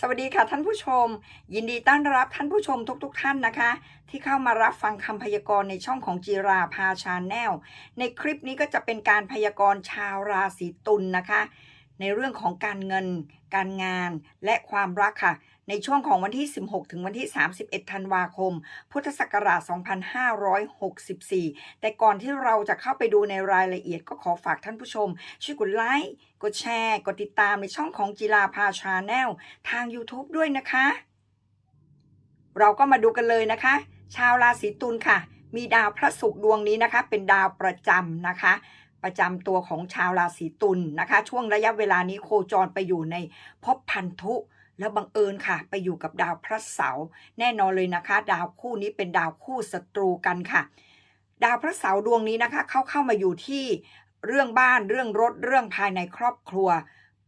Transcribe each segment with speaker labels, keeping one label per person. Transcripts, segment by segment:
Speaker 1: สวัสดีค่ะท่านผู้ชม ยินดีต้อนรับท่านผู้ชมทุกๆทท่านนะคะ ที่เข้ามารับฟังคำพยากรณ์ในช่องของจีราพาชาแนลในคลิปนี้ก็จะเป็นการพยากรณ์ชาวราศีตุลนนะคะ ในเรื่องของการเงิน การงานและความรักค่ะ ในช่วงของวันที่ 16 ถึงวันที่ 31 ธันวาคม พุทธศักราช 2564 แต่ก่อนที่เราจะเข้าไปดูในรายละเอียดก็ขอฝากท่านผู้ชม ช่วยกดไลค์ กดแชร์ กดติดตามในช่องของจีราพาชาแนลทาง YouTube ด้วยนะคะ เราก็มาดูกันเลยนะคะ ชาวราศีตุลค่ะ มีดาวพระศุกร์ดวงนี้นะคะ เป็นดาวประจำนะคะประจำตัวของชาวราศีตุลนะคะ ช่วงระยะเวลานี้โคจรไปอยู่ในภพพันธุ แล้วบังเอิญค่ะ ไปอยู่กับดาวพระเสาร์แน่นอนเลยนะคะ ดาวคู่นี้เป็นดาวคู่ศัตรูกันค่ะ ดาวพระเสาร์ดวงนี้นะคะ เข้าเข้ามาอยู่ที่เรื่องบ้านเรื่องรถเรื่องภายในครอบครัว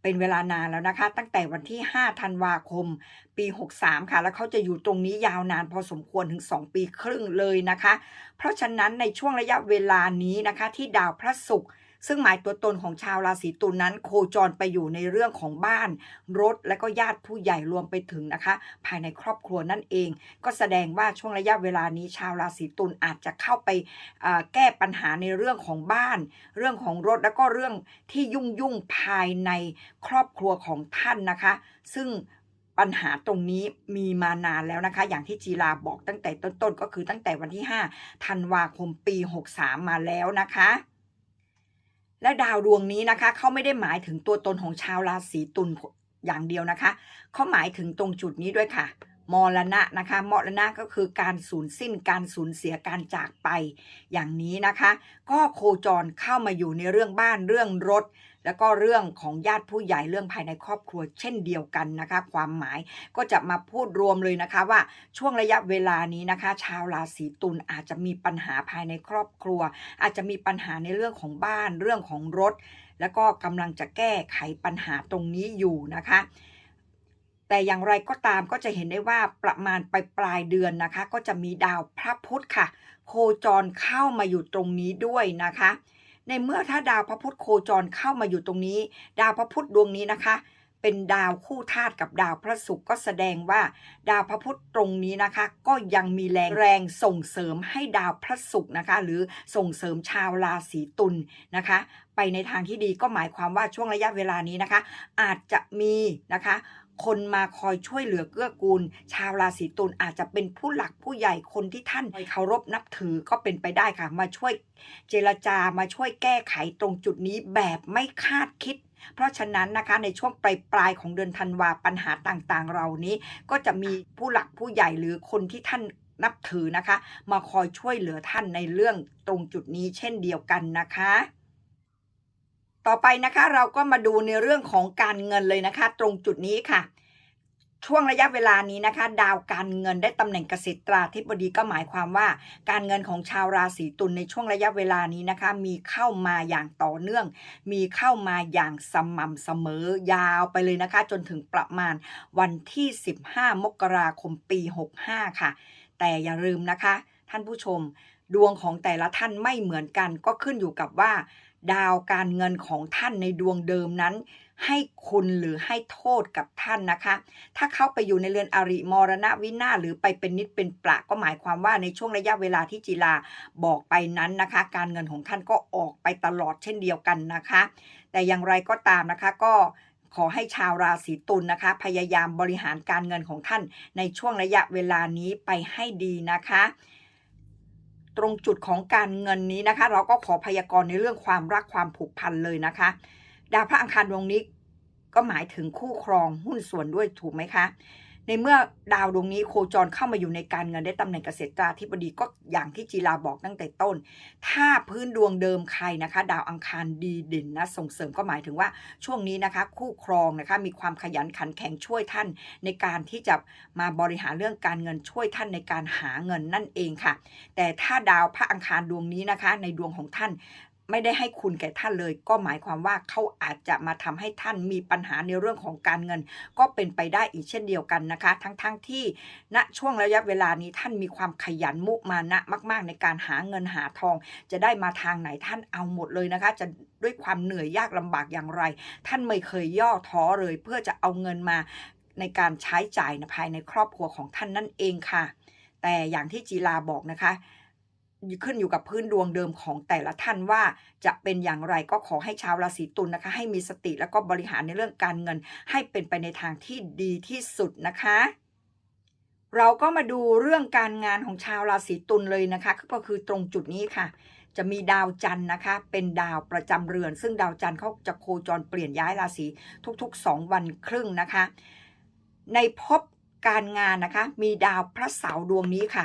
Speaker 1: เป็นเวลานานแล้วนะคะ ตั้งแต่วันที่ 5 ธันวาคม ปี 63 ค่ะ แล้วเขาจะอยู่ตรงนี้ยาวนานพอสมควรถึง 2 ปีครึ่งเลยนะคะ เพราะฉะนั้นในช่วงระยะเวลานี้นะคะ ที่ดาวพระศุกร์ ซึ่งหมายตัวตนของชาวราศีตุลนั้น โคจรไปอยู่ในเรื่องของบ้าน รถและก็ญาติผู้ใหญ่รวมไปถึงนะคะ ภายในครอบครัวนั่นเอง ก็แสดงว่าช่วงระยะเวลานี้ชาวราศีตุลอาจจะเข้าไปแก้ปัญหาในเรื่องของบ้าน เรื่องของรถแล้วก็เรื่องที่ยุ่งยุ่งภายในครอบครัวของท่านนะคะ ซึ่งปัญหาตรงนี้มีมานานแล้วนะคะ อย่างที่จีราบอกตั้งแต่ต้นๆ ก็คือตั้งแต่วันที่ 5 ธันวาคมปี 63 มาแล้วนะคะ และดาวดวงนี้นะคะเขาไม่ได้หมายถึงตัวตนของชาวราศีตุลอย่างเดียวนะคะเขาหมายถึงตรงจุดนี้ด้วยค่ะ มรณะนะคะมรณะก็คือการสูญสิ้นการสูญเสียการจากไปอย่างนี้นะคะ ก็โคจรเข้ามาอยู่ในเรื่องบ้านเรื่องรถ แล้วก็เรื่องของญาติผู้ใหญ่เรื่องภายในครอบครัวเช่นเดียวกันนะคะ ความหมายก็จะมาพูดรวมเลยนะคะว่าช่วงระยะเวลานี้นะคะ ชาวราศีตุลอาจจะมีปัญหาภายในครอบครัว อาจจะมีปัญหาในเรื่องของบ้านเรื่องของรถ แล้วก็กำลังจะแก้ไขปัญหาตรงนี้อยู่นะคะ แต่อย่างไรก็ตามก็จะเห็นได้ว่าประมาณปลายปลายเดือนนะคะ ก็จะมีดาวพระพุธค่ะ โคจรเข้ามาอยู่ตรงนี้ด้วยนะคะ ในเมื่อถ้าดาวพระพุธโคจรเข้ามาอยู่ตรงนี้ ดาวพระพุธดวงนี้นะคะ เป็นดาวคู่ธาตุกับดาวพระศุกร์ก็แสดงว่า ดาวพระพุธตรงนี้นะคะ ก็ยังมีแรงแรงส่งเสริมให้ดาวพระศุกร์นะคะ หรือส่งเสริมชาวราศีตุลนะคะ ไปในทางที่ดีก็หมายความว่าช่วงระยะเวลานี้นะคะ อาจจะมีนะคะ คนมาคอยช่วยเหลือเกื้อกูล ชาวราศีตุลอาจจะเป็นผู้หลักผู้ใหญ่คนที่ท่านเคารพนับถือก็เป็นไปได้ค่ะ มาช่วยเจรจามาช่วยแก้ไขตรงจุดนี้แบบไม่คาดคิดเพราะฉะนั้นนะคะในช่วงปลายปลายๆของเดือนธันวาปัญหาต่างๆเหล่านี้ ก็จะมีผู้หลักผู้ใหญ่หรือคนที่ท่านนับถือนะคะ มาคอยช่วยเหลือท่านในเรื่องตรงจุดนี้เช่นเดียวกันนะคะ ต่อไปนะคะเราก็มาดูในเรื่องของการเงินเลยนะคะ ตรงจุดนี้ค่ะ ช่วงระยะเวลานี้นะคะ ดาวการเงินได้ตำแหน่งเกษตราธิบดีก็หมายความว่า การเงินของชาวราศีตุลในช่วงระยะเวลานี้นะคะ มีเข้ามาอย่างต่อเนื่อง มีเข้ามาอย่างสม่ำเสมอยาวไปเลยนะคะ จนถึงประมาณวันที่ 15 มกราคมปี 65 ค่ะ แต่อย่าลืมนะคะ ท่านผู้ชมดวงของแต่ละท่านไม่เหมือนกันก็ขึ้นอยู่กับว่า ดาวการเงินของท่านในดวงเดิมนั้น ให้คุณหรือให้โทษกับท่านนะคะ ถ้าเข้าไปอยู่ในเรือนอริมรณวินาหรือไปเป็นนิดเป็นประก็หมายความว่าในช่วงระยะเวลาที่จีลาบอกไปนั้นนะคะ การเงินของท่านก็ออกไปตลอดเช่นเดียวกันนะคะ แต่อย่างไรก็ตามนะคะก็ขอให้ชาวราศีตุลนะคะ พยายามบริหารการเงินของท่านในช่วงระยะเวลานี้ไปให้ดีนะคะ ตรงจุดของการเงินนี้นะคะ เราก็ขอพยากรณ์ในเรื่องความรักความผูกพันเลยนะคะ ดาวพระอังคารดวงนี้ก็หมายถึงคู่ครองหุ้นส่วนด้วยถูกไหมคะ ในเมื่อดาวดวงนี้โคจรเข้ามาอยู่ในการเงินได้ตำแหน่งเกษตราธิบดีก็อย่างที่จีราบอกตั้งแต่ต้น ถ้าพื้นดวงเดิมใครนะคะ ดาวอังคารดีเด่นนะส่งเสริมก็หมายถึงว่าช่วงนี้นะคะ คู่ครองนะคะมีความขยันขันแข็งช่วยท่าน ในการที่จะมาบริหารเรื่องการเงินช่วยท่านในการหาเงินนั่นเองค่ะ แต่ถ้าดาวพระอังคารดวงนี้นะคะ ในดวงของท่าน ไม่ได้ให้คุณแก่ท่านเลย ก็หมายความว่าเขาอาจจะมาทำให้ท่านมีปัญหาในเรื่องของการเงิน ก็เป็นไปได้อีกเช่นเดียวกันนะคะ ทั้งๆทที่ณช่วงระยะเวลานี้ท่านมีความขยันมุมานะมาก ๆ ในการหาเงินหาทอง จะได้มาทางไหนท่านเอาหมดเลยนะคะ จะด้วยความเหนื่อยยากลำบากอย่างไร ท่านไม่เคยย่อท้อเลย เพื่อจะเอาเงินมาในการใช้จ่ายนะภายในครอบครัวของท่านนั่นเองค่ะ แต่อย่างที่จีราบอกนะคะ ขึ้นอยู่กับพื้นดวงเดิมของแต่ละท่านว่าจะเป็นอย่างไรก็ขอให้ชาวราศีตุลนะคะ ให้มีสติแล้วก็บริหารในเรื่องการเงิน ให้เป็นไปในทางที่ดีที่สุดนะคะ เราก็มาดูเรื่องการงานของชาวราศีตุลเลยนะคะ ก็คือตรงจุดนี้ค่ะ จะมีดาวจันทร์นะคะ เป็นดาวประจำเรือน ซึ่งดาวจันทร์เขาจะโคจรเปลี่ยนย้ายราศีทุกๆ 2 วันครึ่งนะคะ ในภพการงานนะคะ มีดาวพระเสาร์ดวงนี้ค่ะ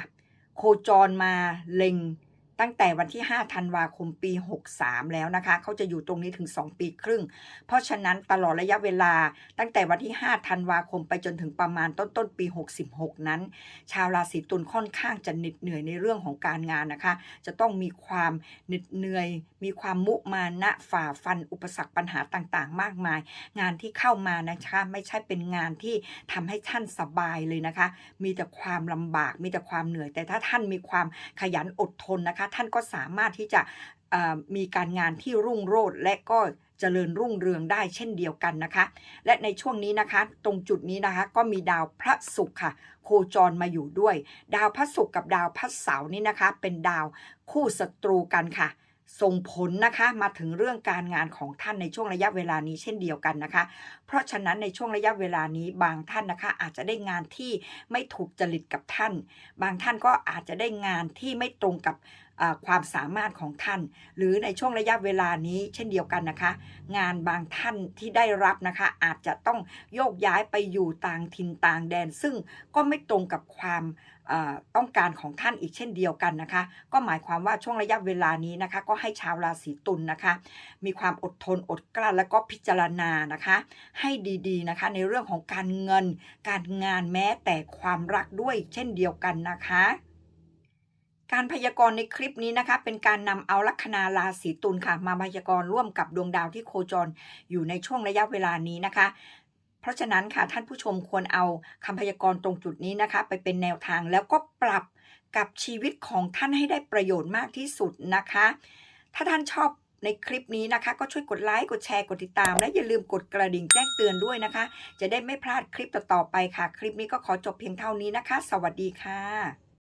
Speaker 1: โคจรมาเล็ง ตั้งแต่วันที่ 5 ธันวาคมปี 63 แล้วนะคะ เขาจะอยู่ตรงนี้ถึง 2 ปีครึ่ง เพราะฉะนั้นตลอดระยะเวลาตั้งแต่วันที่ 5 ธันวาคมไปจนถึงประมาณต้นต้นๆปี 66 นั้น ชาวราศีตุลค่อนข้างจะเหน็ดเหนื่อยในเรื่องของการงานนะคะ จะต้องมีความเหน็ดเหนื่อย มีความมุมานะฝ่าฟันอุปสรรคปัญหาต่างๆ มากมาย งานที่เข้ามานะคะไม่ใช่เป็นงานที่ทำให้ท่านสบายเลยนะคะ มีแต่ความลำบากมีแต่ความเหนื่อย แต่ถ้าท่านมีความขยันอดทนนะคะท่านก็สามารถที่จะมีการงานที่รุ่งโรจน์และก็เจริญรุ่งเรืองได้เช่นเดียวกันนะคะ และในช่วงนี้นะคะ ตรงจุดนี้นะคะก็มีดาวพระศุกร์ค่ะ โคจรมาอยู่ด้วย ดาวพระศุกร์กับดาวพระเสาร์นี่นะคะ เป็นดาวคู่ศัตรูกันค่ะ ส่งผลนะคะมาถึงเรื่องการงานของท่านในช่วงระยะเวลานี้เช่นเดียวกันนะคะ เพราะฉะนั้นในช่วงระยะเวลานี้บางท่านนะคะ อาจจะได้งานที่ไม่ถูกจริตกับท่าน บางท่านก็อาจจะได้งานที่ไม่ตรงกับ ความสามารถของท่าน หรือในช่วงระยะเวลานี้เช่นเดียวกันนะคะ งานบางท่านที่ได้รับนะคะ อาจจะต้องโยกย้ายไปอยู่ต่างถิ่นต่างแดน ซึ่งก็ไม่ตรงกับความต้องการของท่านอีกเช่นเดียวกันนะคะ ก็หมายความว่าช่วงระยะเวลานี้นะคะ ก็ให้ชาวราศีตุลนะคะ มีความอดทนอดกลั้นแล้วก็พิจารณานะคะ ให้ดีๆนะคะในเรื่องของการเงิน การงานแม้แต่ความรักด้วยเช่นเดียวกันนะคะ การพยากรณ์ในคลิปนี้นะคะ เป็นการนำเอาลัคนาราศีตุลค่ะ มาพยากรณ์ร่วมกับดวงดาวที่โคจรอยู่ในช่วงระยะเวลานี้นะคะ เพราะฉะนั้นค่ะท่านผู้ชมควรเอาคำพยากรณ์ตรงจุดนี้นะคะ ไปเป็นแนวทางแล้วก็ปรับกับชีวิตของท่านให้ได้ประโยชน์มากที่สุดนะคะ ถ้าท่านชอบในคลิปนี้นะคะ ก็ช่วยกดไลค์กดแชร์กดติดตาม และอย่าลืมกดกระดิ่งแจ้งเตือนด้วยนะคะ จะได้ไม่พลาดคลิปต่อๆไปค่ะ คลิปนี้ก็ขอจบเพียงเท่านี้นะคะ สวัสดีค่ะ